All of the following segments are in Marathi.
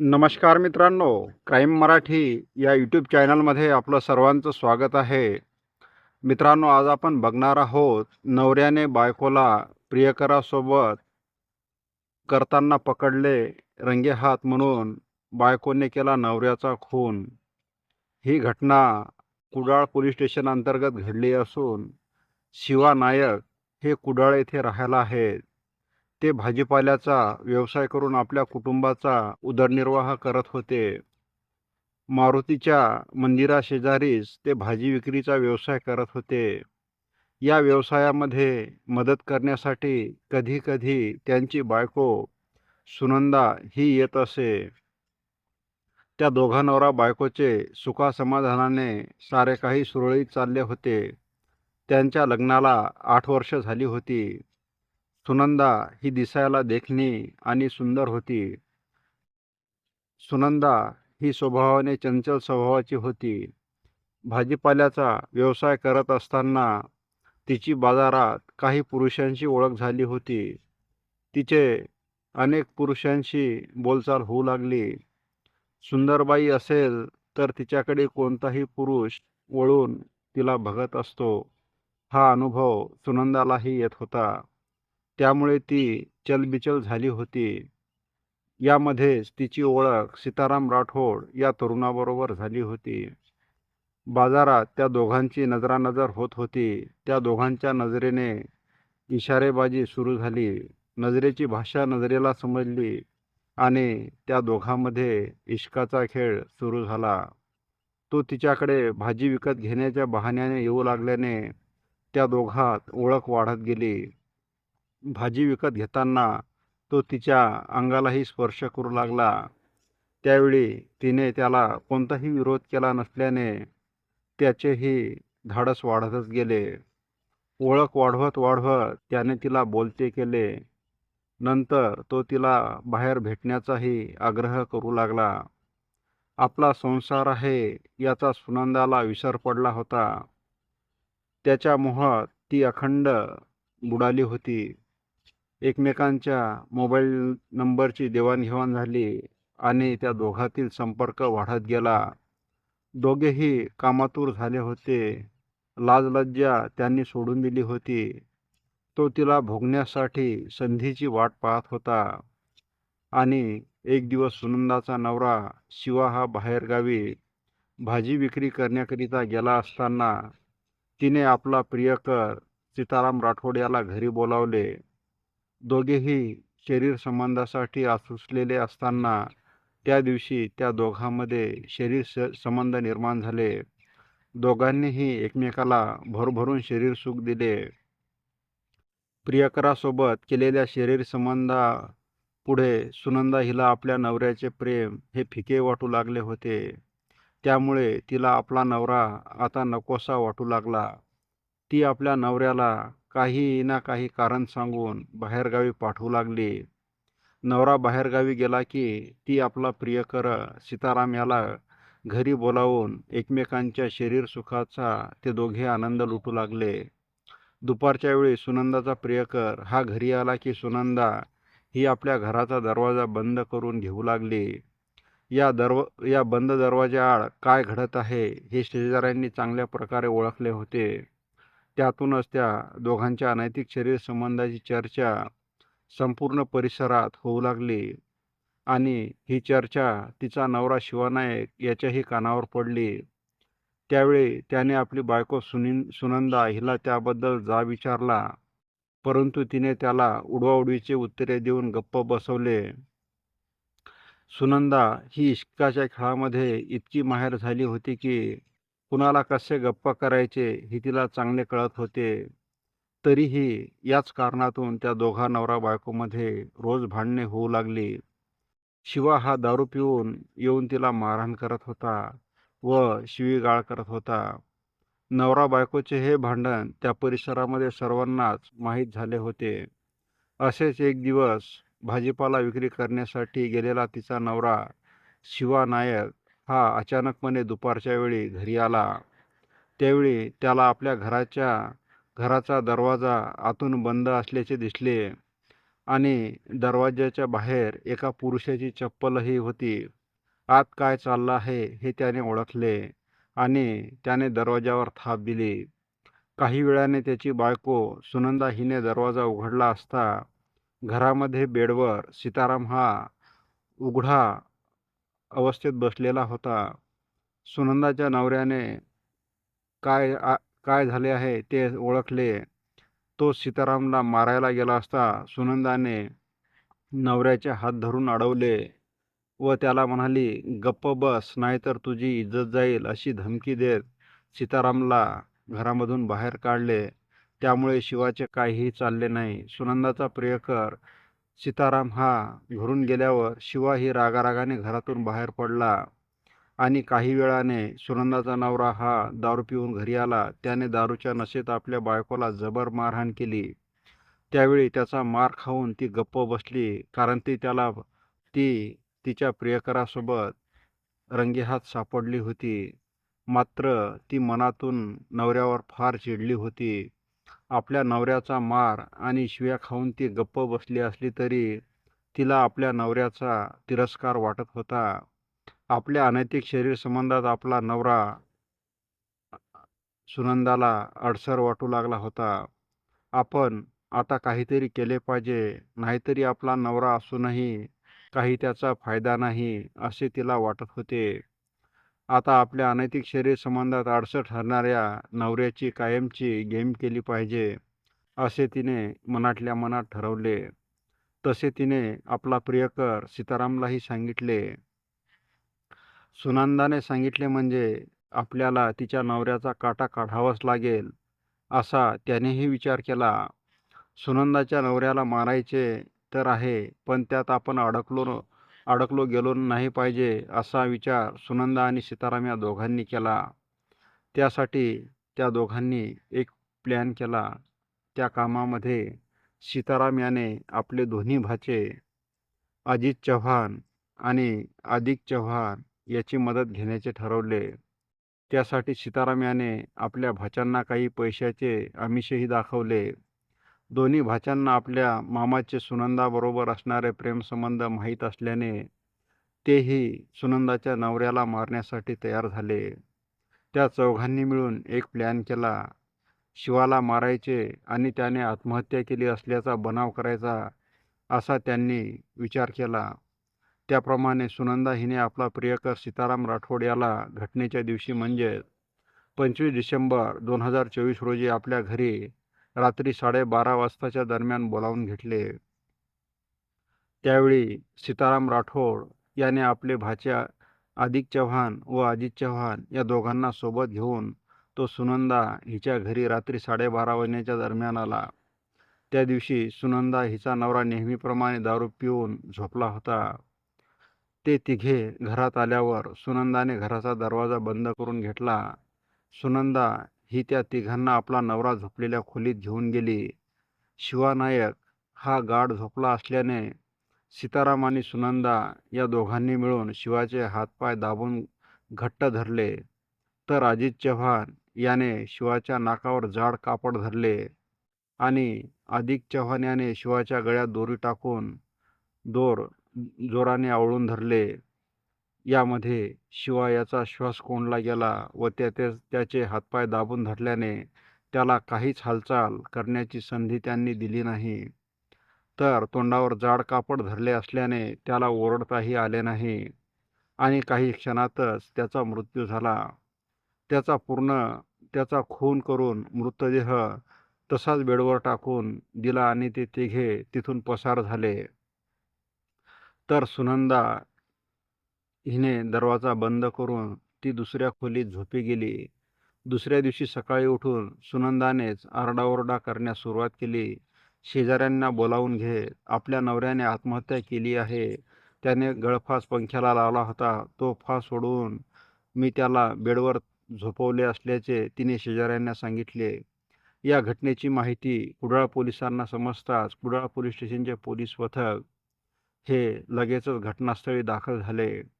नमस्कार मित्रांनो क्राईम मराठी या यूट्यूब चॅनलमध्ये आपलं सर्वांचं स्वागत आहे. मित्रांनो आज आपण बघणार आहोत नवऱ्याने बायकोला प्रियकरासोबत करताना पकडले रंगेहात म्हणून बायकोने केला नवऱ्याचा खून. ही घटना कुडाळ पोलीस स्टेशन अंतर्गत घडली असून शिवा नायक हे कुडाळ येथे राहायला आहेत. ते भाजीपाल्याचा व्यवसाय करून आपल्या कुटुंबाचा उदरनिर्वाह करत होते. मारुतीच्या मंदिराशेजारीच ते भाजी विक्रीचा व्यवसाय करत होते. या व्यवसायामध्ये मदत करण्यासाठी कधीकधी त्यांची बायको सुनंदा ही येत असे. त्या दोघा नवरा बायकोचे सुखासमाधानाने सारे काही सुरळीत चालले होते. त्यांच्या लग्नाला आठ वर्ष झाली होती. सुनंदा ही दिसायला देखणी आणि सुंदर होती. सुनंदा ही स्वभावाने चंचल स्वभावाची होती. भाजीपाल्याचा व्यवसाय करत असताना तिची बाजारात काही पुरुषांशी ओळख झाली होती. तिचे अनेक पुरुषांशी बोलचाल होऊ लागली. सुंदरबाई असेल तर तिच्याकडे कोणताही पुरुष वळून तिला बघत असतो. हा अनुभव सुनंदालाही येत होता. त्यामुळे ती चलबिचल झाली होती. यामध्येच तिची ओळख सीताराम राठोड या तरुणाबरोबर झाली होती. बाजारात त्या दोघांची नजरानजर होत होती. त्या दोघांच्या नजरेने इशारेबाजी सुरू झाली. नजरेची भाषा नजरेला समजली आणि त्या दोघांमध्ये इश्काचा खेळ सुरू झाला. तो तिच्याकडे भाजी विकत घेण्याच्या बहाण्याने येऊ लागल्याने त्या दोघात ओळख वाढत गेली. भाजी विकत घेताना तो तिच्या अंगालाही स्पर्श करू लागला. त्यावेळी तिने त्याला कोणताही विरोध केला नसल्याने त्याचेही धाडस वाढतच गेले. ओळख वाढवत वाढवत त्याने तिला बोलते केले. नंतर तो तिला बाहेर भेटण्याचाही आग्रह करू लागला. आपला संसार आहे याचा सुनंदाला विसर पडला होता. त्याच्या मोहात ती अखंड बुडाली होती. एकमेकांच्या मोबाईल नंबरची देवाणघेवाण झाली आणि त्या दोघातील संपर्क वाढत गेला. दोघेही कामातूर झाले होते. लाजलज्जा त्यांनी सोडून दिली होती. तो तिला भोगण्यासाठी संधीची वाट पाहत होता. आणि एक दिवस सुनंदाचा नवरा शिवा हा बाहेरगावी भाजी विक्री करण्याकरिता गेला असताना तिने आपला प्रियकर सीताराम राठोड याला घरी बोलावले. दोघेही शरीर संबंधासाठी आसुसलेले असताना त्या दिवशी त्या दोघांमध्ये शरीर स संबंध निर्माण झाले. दोघांनीही एकमेकाला भरभरून शरीर सुख दिले. प्रियकरासोबत केलेल्या शरीर संबंधा पुढे सुनंदा हिला आपल्या नवऱ्याचे प्रेम हे फिके वाटू लागले होते. त्यामुळे तिला आपला नवरा आता नकोसा वाटू लागला. ती आपल्या नवऱ्याला काही ना काही कारण सांगून बाहेरगावी पाठवू लागली. नवरा बाहेरगावी गेला की ती आपला प्रियकर सीताराम याला घरी बोलावून एकमेकांच्या शरीर सुखाचा ते दोघे आनंद लुटू लागले. दुपारच्या वेळी सुनंदाचा प्रियकर हा घरी आला की सुनंदा ही आपल्या घराचा दरवाजा बंद करून घेऊ लागली. या दरव या बंद दरवाजाआड काय घडत आहे हे शेजाऱ्यांनी चांगल्या प्रकारे ओळखले होते. त्यातूनच त्या दोघांच्या अनैतिक शरीर संबंधाची चर्चा संपूर्ण परिसरात होऊ लागली आणि ही चर्चा तिचा नवरा शिवानायक याच्याही कानावर पडली. त्यावेळी त्याने आपली बायको सुनिन सुनंदा हिला त्याबद्दल जा विचारला परंतु तिने त्याला उडवाउडवीचे उत्तरे देऊन गप्प बसवले. सुनंदा ही इश्काच्या खेळामध्ये इतकी माहेर झाली होती की कुणाला कसे गप्पा करायचे हे तिला चांगले कळत होते. तरीही याच कारणातून त्या दोघा नवरा बायकोमध्ये रोज भांडणे होऊ लागली. शिवा हा दारू पिऊन येऊन तिला मारहाण करत होता व शिवीगाळ करत होता. नवरा बायकोचे हे भांडण त्या परिसरामध्ये सर्वांनाच माहीत झाले होते. असेच एक दिवस भाजीपाला विक्री करण्यासाठी गेलेला तिचा नवरा शिवा नायक हा अचानकपणे दुपारच्या वेळी घरी आला त्यावेळी त्याला आपल्या घराच्या घराचा दरवाजा आतून बंद असल्याचे दिसले आणि दरवाज्याच्या बाहेर एका पुरुषाची चप्पलही होती. आत काय चाललं आहे हे त्याने ओळखले आणि त्याने दरवाजावर थाप दिली. काही वेळाने त्याची बायको सुनंदा हिने दरवाजा उघडला असता घरामध्ये बेडवर सीताराम हा उघडा अवस्थेत बसलेला होता. सुनंदाच्या नवऱ्याने काय आ- काय झाले आहे ते ओळखले. तो सीतारामला मारायला गेला असता सुनंदाने नवऱ्याचे हात धरून अडवले व त्याला म्हणाली, "गप्प बस, नाहीतर तुझी इज्जत जाईल," अशी धमकी देत सीतारामला घरामधून बाहेर काढले. त्यामुळे शिवाचे काहीही चालले नाही. सुनंदाचा प्रियकर सीताराम हा घरून गेल्यावर शिवाही रागारागाने घरातून बाहेर पडला आणि काही वेळाने सुनंदाचा नवरा हा दारू पिऊन घरी आला. त्याने दारूच्या नशेत आपल्या बायकोला जबर मारहाण केली. त्यावेळी त्याचा मार खाऊन ती गप्प बसली, कारण ती त्याला ती तिच्या प्रियकरासोबत रंगेहात सापडली होती. मात्र ती मनातून नवऱ्यावर फार चिडली होती. आपल्या नवऱ्याचा मार आणि शिव्या खाऊन ती गप्प बसली असली तरी तिला आपल्या नवऱ्याचा तिरस्कार वाटत होता. आपल्या अनैतिक शरीरसंबंधात आपला नवरा सुनंदाला अडसर वाटू लागला होता. आपण आता काहीतरी केले पाहिजे, नाहीतरी आपला नवरा असूनही काही त्याचा फायदा नाही, असे तिला वाटत होते. आता आपल्या अनैतिक शरीरसंबंधात अडसर ठरणाऱ्या नवऱ्याची कायमची गेम केली पाहिजे, असे तिने मनातल्या मनात ठरवले. तसे तिने आपला प्रियकर सीतारामलाही सांगितले. सुनंदाने सांगितले म्हणजे आपल्याला तिच्या नवऱ्याचा काटा काढावाच लागेल, असा त्यानेही विचार केला. सुनंदाच्या नवऱ्याला मारायचे तर आहे, पण त्यात आपण अडकलो अडकलो गेलो नाही पाहिजे, असा विचार सुनंदा आणि सीताराम या दोघांनी केला. त्यासाठी त्या दोघांनी एक प्लॅन केला. त्या कामामध्ये सीताराम याने आपले दोन्ही भाचे अजित चव्हाण आणि आदिक चव्हाण याची मदत घेण्याचे ठरवले. त्यासाठी सीताराम याने आपल्या भाच्यांना काही पैशाचे आमिषही दाखवले. दोन्ही भाच्यांना आपल्या मामाचे सुनंदाबरोबर असणारे प्रेमसंबंध माहीत असल्याने तेही सुनंदाच्या नवऱ्याला मारण्यासाठी तयार झाले. त्या चौघांनी मिळून एक प्लॅन केला. शिवाला मारायचे आणि त्याने आत्महत्या केली असल्याचा बनाव करायचा, असा त्यांनी विचार केला. त्याप्रमाणे सुनंदा हिने आपला प्रियकर सीताराम राठोड याला घटनेच्या दिवशी म्हणजे पंचवीस डिसेंबर दोन हजार चोवीस रोजी आपल्या घरी रात्री साडेबारा वाजताच्या दरम्यान बोलावून घेतले. त्यावेळी सीताराम राठोड याने आपले भाच्या आदिक चव्हाण व अजित चव्हाण या दोघांना सोबत घेऊन तो सुनंदा हिच्या घरी रात्री साडेबारा वाजण्याच्या दरम्यान आला. त्या दिवशी सुनंदा हिचा नवरा नेहमीप्रमाणे दारू पिऊन झोपला होता. ते तिघे घरात आल्यावर सुनंदाने घराचा दरवाजा बंद करून घेतला. सुनंदा ही त्या तिघांना आपला नवरा झोपलेल्या खोलीत घेऊन गेली. शिवानायक हा गाढ झोपला असल्याने सीताराम आणि सुनंदा या दोघांनी मिळून शिवाचे हातपाय दाबून घट्ट धरले, तर अजित चव्हाण याने शिवाच्या नाकावर जाड कापड धरले आणि आदिक चव्हाण याने शिवाच्या गळ्यात दोरी टाकून दोर जोराने आवळून धरले. यामध्ये शिवायाचा श्वास कोंडला गेला व त्या त्याचे हातपाय दाबून धरल्याने त्याला काहीच हालचाल करण्याची संधी त्यांनी दिली नाही. तर तोंडावर जाड कापड धरले असल्याने त्याला ओरडताही आले नाही आणि काही क्षणातच त्याचा मृत्यू झाला. त्याचा पूर्ण त्याचा खून करून मृतदेह तसाच बेडवर टाकून दिला आणि ते तिघे तिथून पसार झाले. तर सुनंदा हिने दरवाजा बंद करून ती दुसऱ्या खोलीत झोपी गेली. दुसऱ्या दिवशी सकाळी उठून सुनंदानेच आरडाओरडा करण्यास सुरुवात केली. शेजाऱ्यांना बोलावून घेत आपल्या नवऱ्याने आत्महत्या केली आहे. त्याने गळफास पंख्याला लावला होता. तो फास सोडून मी त्याला बेडवर झोपवले असल्याचे तिने शेजाऱ्यांना सांगितले. या घटनेची माहिती कुडाळ पोलिसांना समजताच कुडाळ पोलीस स्टेशनचे पोलीस पथक हे लगेचच घटनास्थळी दाखल झाले.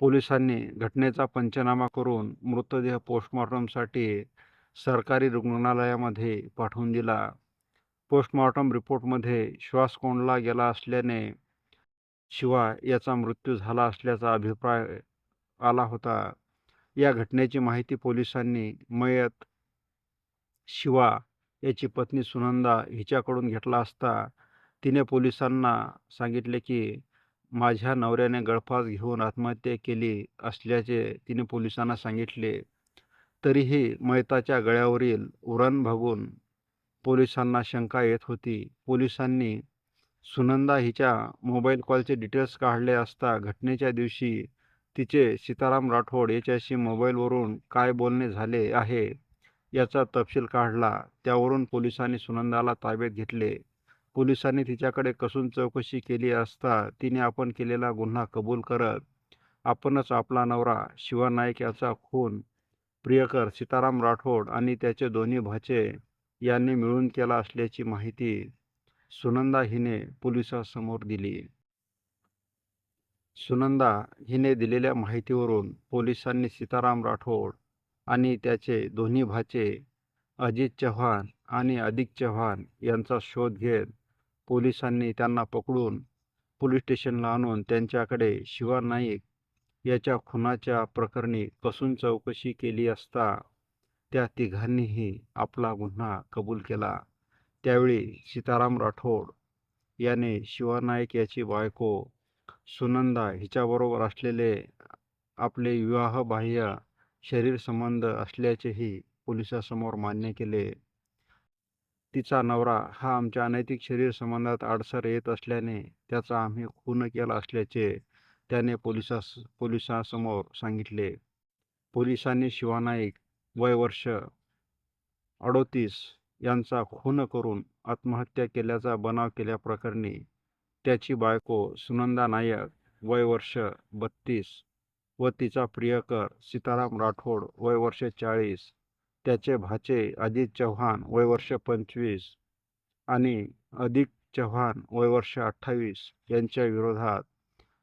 पोलिसांनी घटनेचा पंचनामा करून मृतदेह पोस्टमॉर्टमसाठी सरकारी रुग्णालयामध्ये पाठवून दिला. पोस्टमॉर्टम रिपोर्टमध्ये श्वास कोंडला गेला असल्याने शिवाय याचा मृत्यू झाला असल्याचा अभिप्राय आला होता या घटनेची माहिती पोलिसांनी मयत शिवा याची पत्नी सुनंदा हिच्याकडून घेतला असता तिने पोलिसांना सांगितले की माझ्या नवऱ्याने गळफास घेऊन आत्महत्या केली असल्याचे तिने पोलिसांना सांगितले. तरीही मयताच्या गळ्यावरील उरण भागून पोलिसांना शंका येत होती. पोलिसांनी सुनंदा हिच्या मोबाईल कॉलचे डिटेल्स काढले असता घटनेच्या दिवशी तिचे सीताराम राठोड याच्याशी मोबाईलवरून काय बोलणे झाले आहे याचा तपशील काढला. त्यावरून पोलिसांनी सुनंदाला ताब्यात घेतले. पोलिसांनी तिच्याकडे कसून चौकशी केली असता तिने आपण केलेला गुन्हा कबूल करत आपणच आपला नवरा शिवा नाईक याचा खून प्रियकर सीताराम राठोड आणि त्याचे दोन्ही भाचे यांनी मिळून केला असल्याची माहिती सुनंदा हिने पोलिसांसमोर दिली. सुनंदा हिने दिलेल्या माहितीवरून पोलिसांनी सीताराम राठोड आणि त्याचे दोन्ही भाचे अजित चव्हाण आणि अधिक चव्हाण यांचा शोध घेत पोलिसांनी त्यांना पकडून पोलीस स्टेशनला आणून त्यांच्याकडे शिवा नाईक याच्या खुनाच्या प्रकरणी कसून चौकशी केली असता त्या तिघांनीही आपला गुन्हा कबूल केला. त्यावेळी सीताराम राठोड याने शिवा नाईक याची बायको सुनंदा हिच्याबरोबर असलेले आपले विवाहबाह्य शरीर संबंध असल्याचेही पोलिसासमोर मान्य केले. तिचा नवरा हा आमच्या अनैतिक शरीर संबंधात अडसर येत असल्याने त्याचा आम्ही खून केला असल्याचे त्याने पोलिसास पोलिसांसमोर सांगितले. पोलिसांनी शिवानाईक वय वर्ष अडोतीस यांचा खून करून आत्महत्या केल्याचा बनाव केल्याप्रकरणी त्याची बायको सुनंदा नायक वय वर्ष बत्तीस व तिचा प्रियकर सीताराम राठोड वय वर्ष चाळीस त्याचे भाचे अजित चव्हाण वयवर्ष पंचवीस आणि अधिक चव्हाण वय वर्ष अठ्ठावीस यांच्या विरोधात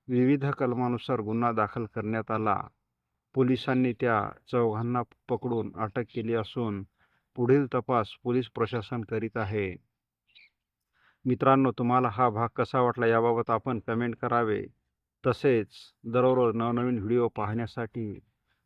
विविध कलमानुसार गुन्हा दाखल करण्यात आला. पोलिसांनी त्या चौघांना पकडून अटक केली असून पुढील तपास पोलीस प्रशासन करीत आहे. मित्रांनो तुम्हाला हा भाग कसा वाटला याबाबत आपण कमेंट करावे. तसेच दररोज नवनवीन व्हिडिओ पाहण्यासाठी